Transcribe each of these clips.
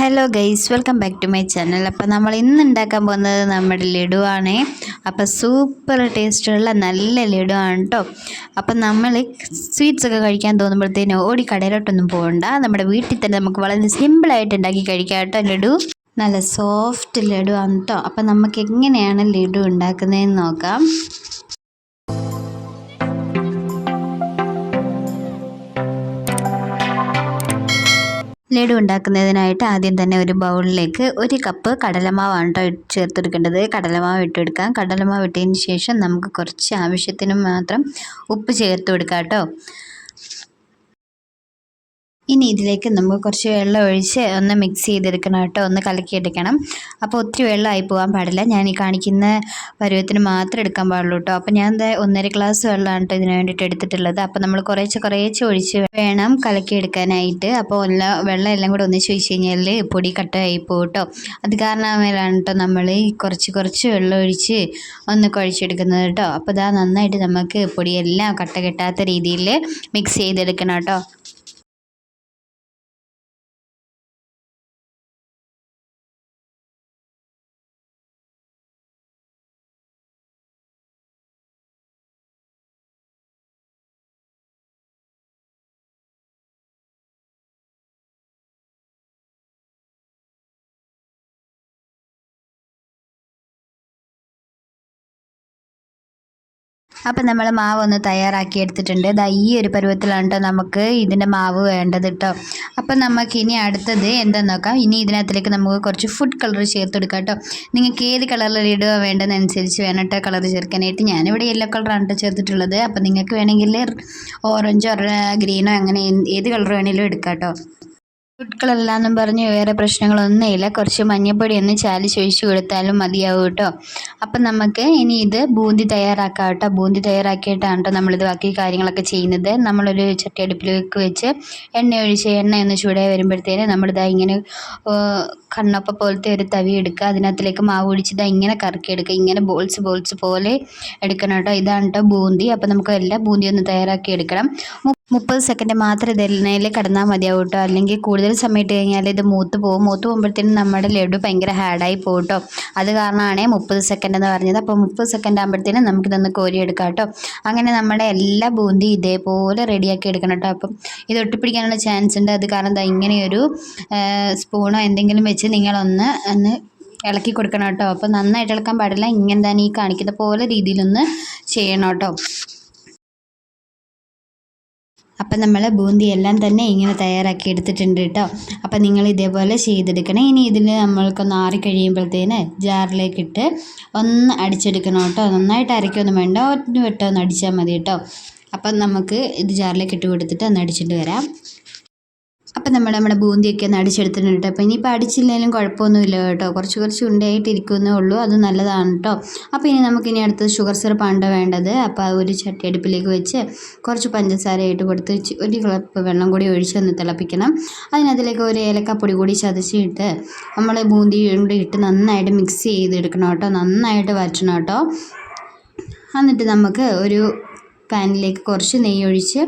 Hello guys welcome back to my channel അപ്പോൾ നമ്മൾ ഇന്ന് ഉണ്ടാക്കാൻ പോകുന്നത് നമ്മുടെ ലഡു ആണ്. അപ്പോൾ സൂപ്പർ ടേസ്റ്റുള്ള നല്ല ലഡു ആണ് കേട്ടോ അപ്പം നമ്മൾ സ്വീറ്റ്സ് ഒക്കെ കഴിക്കാൻ തോന്നുമ്പോഴത്തേനും ഓടി കടയിലോട്ടൊന്നും പോകണ്ട. നമ്മുടെ വീട്ടിൽ തന്നെ നമുക്ക് വളരെ സിമ്പിളായിട്ട് ഉണ്ടാക്കി കഴിക്കാം കേട്ടോ ലഡു. നല്ല സോഫ്റ്റ് ലഡു ആണ് കേട്ടോ അപ്പം നമുക്ക് എങ്ങനെയാണ് ലഡു ഉണ്ടാക്കുന്നതെന്ന് നോക്കാം. ലഡു ഉണ്ടാക്കുന്നതിനായിട്ട് ആദ്യം തന്നെ ഒരു ബൗളിലേക്ക് ഒരു കപ്പ് കടലമാവാണ് കേട്ടോ ചേർത്തെടുക്കേണ്ടത്. കടലമാവ് ഇട്ടെടുക്കാം. കടലമാവ് ഇട്ടതിന് ശേഷം നമുക്ക് കുറച്ച് ആവശ്യത്തിന് മാത്രം ഉപ്പ് ചേർത്ത് കൊടുക്കാം കേട്ടോ. ഇനി ഇതിലേക്ക് നമുക്ക് കുറച്ച് വെള്ളം ഒഴിച്ച് ഒന്ന് മിക്സ് ചെയ്തെടുക്കണം കേട്ടോ. ഒന്ന് കലക്കിയെടുക്കണം. അപ്പോൾ ഒത്തിരി വെള്ളമായി പോകാൻ പാടില്ല. ഞാൻ ഈ കാണിക്കുന്ന പരുവത്തിന് മാത്രം എടുക്കാൻ പാടുള്ളൂ കേട്ടോ. അപ്പോൾ ഞാൻ ഒന്നര ഗ്ലാസ് വെള്ളമാണ് കേട്ടോ ഇതിന് വേണ്ടിയിട്ട് എടുത്തിട്ടുള്ളത്. അപ്പോൾ നമ്മൾ കുറേശ്ശെ കുറേശ്ശെ ഒഴിച്ച് വേണം കലക്കിയെടുക്കാനായിട്ട്. അപ്പോൾ എല്ലാ വെള്ളം എല്ലാം കൂടെ ഒന്നിച്ച് ഒഴിച്ച് കഴിഞ്ഞാൽ പൊടി കട്ടയായി പോകും കേട്ടോ അത് കാരണമാണ് കേട്ടോ നമ്മൾ കുറച്ച് കുറച്ച് വെള്ളം ഒഴിച്ച് ഒന്ന് കുഴച്ചെടുക്കുന്നത് കേട്ടോ അപ്പോൾ ഇതാ നന്നായിട്ട് നമുക്ക് പൊടിയെല്ലാം കട്ട കെട്ടാത്ത രീതിയിൽ മിക്സ് ചെയ്തെടുക്കണം കേട്ടോ അപ്പം നമ്മൾ മാവ് ഒന്ന് തയ്യാറാക്കി എടുത്തിട്ടുണ്ട്. ദാ ഈ ഒരു പരുവത്തിലാണ് കേട്ടോ നമുക്ക് ഇതിന്റെ മാവ് വേണ്ടത് കേട്ടോ അപ്പം നമുക്ക് ഇനി അടുത്തത് എന്താ നോക്കാം. ഇനി ഇതിനകത്തിലേക്ക് നമുക്ക് കുറച്ച് ഫുഡ് കളർ ചേർത്ത് കൊടുക്കാം കേട്ടോ നിങ്ങൾക്ക് ഏത് കളറിൽ ഇടുക വേണ്ടതനുസരിച്ച് വേണം കേട്ടോ കളർ ചേർക്കാനായിട്ട്. ഞാനിവിടെ യെല്ലോ കളറാണ് കേട്ടോ ചേർത്തിട്ടുള്ളത്. അപ്പം നിങ്ങൾക്ക് വേണമെങ്കിൽ ഓറഞ്ചോ ഗ്രീനോ അങ്ങനെ ഏത് കളർ വേണമെങ്കിലും എടുക്കാം കേട്ടോ കളറിലാന്നും പറഞ്ഞ് വേറെ പ്രശ്നങ്ങളൊന്നുമില്ല. കുറച്ച് മഞ്ഞൾപ്പൊടി ഒന്ന് ചാലിച്ചൊഴിച്ച് കൊടുത്താലും മതിയാവും കേട്ടോ. അപ്പം നമുക്ക് ഇനി ഇത് ബൂന്തി തയ്യാറാക്കാം കേട്ടോ. ബൂന്തി തയ്യാറാക്കിയിട്ടാണ് കേട്ടോ നമ്മളിത് ബാക്കി കാര്യങ്ങളൊക്കെ ചെയ്യുന്നത്. നമ്മളൊരു ചട്ടിയടുപ്പിലേക്ക് വെച്ച് എണ്ണ ഒഴിച്ച് എണ്ണ ഒന്ന് ചൂടായി വരുമ്പോഴത്തേന് നമ്മളിതാ ഇങ്ങനെ കണ്ണപ്പ പോലത്തെ ഒരു തവി എടുക്കുക. അതിനകത്തിലേക്ക് മാവ് ഒഴിച്ചിതാ ഇങ്ങനെ കറക്കിയെടുക്കുക ഇങ്ങനെ ബോൾസ് ബോൾസ് പോലെ എടുക്കണം കേട്ടോ. ഇതാണ് കേട്ടോ ബൂന്തി. അപ്പം നമുക്ക് എല്ലാം ബൂന്തി ഒന്ന് തയ്യാറാക്കി എടുക്കണം. മുപ്പത് സെക്കൻഡ് മാത്രം ഇത് എണ്ണയിൽ കിടന്നാൽ മതിയാവും കേട്ടോ അല്ലെങ്കിൽ കൂടുതൽ സമയം ഇട്ട് കഴിഞ്ഞാൽ ഇത് മൂത്ത് പോകും മൂത്ത് പോകുമ്പോഴത്തേനും നമ്മുടെ ലഡു ഭയങ്കര ഹാർഡായി പോകും കേട്ടോ അത് കാരണമാണ് മുപ്പത് സെക്കൻഡ് എന്ന് പറഞ്ഞത്. അപ്പോൾ മുപ്പത് സെക്കൻഡ് ആകുമ്പോഴത്തേനും നമുക്കിതൊന്ന് കോരിയെടുക്കാം കേട്ടോ അങ്ങനെ നമ്മുടെ എല്ലാ ബൂന്തി ഇതേപോലെ റെഡിയാക്കി എടുക്കണം കേട്ടോ അപ്പം ഇത് ഒട്ടിപ്പിടിക്കാനുള്ള ചാൻസ് ഉണ്ട്. അത് കാരണം ഇങ്ങനെയൊരു സ്പൂണോ എന്തെങ്കിലും വെച്ച് നിങ്ങളൊന്ന് ഒന്ന് ഇളക്കി കൊടുക്കണം കേട്ടോ അപ്പോൾ നന്നായിട്ട് ഇളക്കാൻ പാടില്ല. ഇങ്ങനെ തന്നെ ഈ കാണിക്കുന്ന പോലെ രീതിയിലൊന്ന് ചെയ്യണം കേട്ടോ അപ്പം നമ്മൾ ബൂന്തി എല്ലാം തന്നെ ഇങ്ങനെ തയ്യാറാക്കി എടുത്തിട്ടുണ്ട് കേട്ടോ അപ്പം നിങ്ങൾ ഇതേപോലെ ചെയ്തെടുക്കണം. ഇനി ഇതിൽ നമ്മൾക്കൊന്ന് ആറി കഴിയുമ്പോഴത്തേന് ജാറിലേക്കിട്ട് ഒന്ന് അടിച്ചെടുക്കണം കേട്ടോ നന്നായിട്ട് അരയ്ക്കൊന്നും വേണ്ട. ഒറ്റ വട്ടം ഒന്ന് അടിച്ചാൽ മതി കേട്ടോ അപ്പം നമുക്ക് ഇത് ജാറിലേക്ക് ഇട്ട് കൊടുത്തിട്ട് ഒന്ന് അടിച്ചിട്ട് വരാം. അപ്പം നമ്മൾ നമ്മുടെ ബൂന്തിയൊക്കെ ഒന്ന് അടിച്ചെടുത്തിട്ടുണ്ട് അപ്പോൾ ഇനിയിപ്പോൾ അടിച്ചില്ലെങ്കിലും കുഴപ്പമൊന്നുമില്ല കേട്ടോ. കുറച്ച് കുറച്ച് ഉണ്ടയായിട്ട് ഇരിക്കുന്നേ ഉള്ളൂ. അത് നല്ലതാണ് കേട്ടോ. അപ്പോൾ ഇനി നമുക്കിനി അടുത്തത് ഷുഗർ സിറപ്പാണ് വേണ്ടത്. അപ്പോൾ ഒരു ചട്ടി അടുപ്പിലേക്ക് വെച്ച് കുറച്ച് പഞ്ചസാര ഇട്ട് കൊടുത്ത് ഒരു കളപ്പ് വെള്ളം കൂടി ഒഴിച്ച് ഒന്ന് തിളപ്പിക്കണം. അതിനകത്തിലേക്ക് ഒരു ഏലക്കപ്പൊടി കൂടി ചതച്ചിട്ട് നമ്മൾ ബൂന്തി കൂടി ഇട്ട് നന്നായിട്ട് മിക്സ് ചെയ്തെടുക്കണം കേട്ടോ. നന്നായിട്ട് വറ്റണം കേട്ടോ. എന്നിട്ട് നമുക്ക് ഒരു പാനിലേക്ക് കുറച്ച് നെയ്യ് ഒഴിച്ച്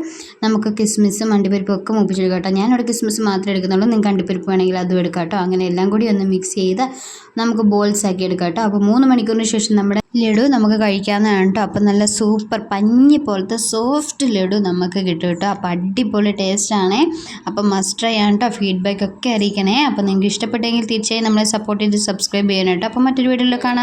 നമുക്ക് കിസ്മിസും അണ്ടിപ്പരിപ്പും ഒക്കെ മൂപ്പിച്ചെടുക്കാം കേട്ടോ. ഞാനിവിടെ കിസ്മിസ് മാത്രമേ എടുക്കുന്നുള്ളൂ. നിങ്ങൾക്ക് അണ്ടിപ്പരിപ്പ് വേണമെങ്കിൽ അതും എടുക്കാം കേട്ടോ. അങ്ങനെ എല്ലാം കൂടി ഒന്ന് മിക്സ് ചെയ്ത് നമുക്ക് ബോൾസ് ആക്കി എടുക്കാം കേട്ടോ. അപ്പോൾ മൂന്ന് മണിക്കൂറിന് ശേഷം നമ്മുടെ ലഡു നമുക്ക് കഴിക്കാവുന്നതാണ് കേട്ടോ. അപ്പം നല്ല സൂപ്പർ പഞ്ഞി പോലത്തെ സോഫ്റ്റ് ലഡു നമുക്ക് കിട്ടും കേട്ടോ. അപ്പോൾ അടിപൊളി ടേസ്റ്റാണേ അപ്പം മസ്റ്റ് ട്രൈ ആണ് കേട്ടോ. ഫീഡ്ബാക്ക് ഒക്കെ അറിയിക്കണേ. അപ്പോൾ നിങ്ങൾക്ക് ഇഷ്ടപ്പെട്ടെങ്കിൽ തീർച്ചയായും നമ്മളെ സപ്പോർട്ട് ചെയ്ത് സബ്സ്ക്രൈബ് ചെയ്യണം കേട്ടോ. അപ്പോൾ മറ്റൊരു വീഡിയോയിൽ കാണാം.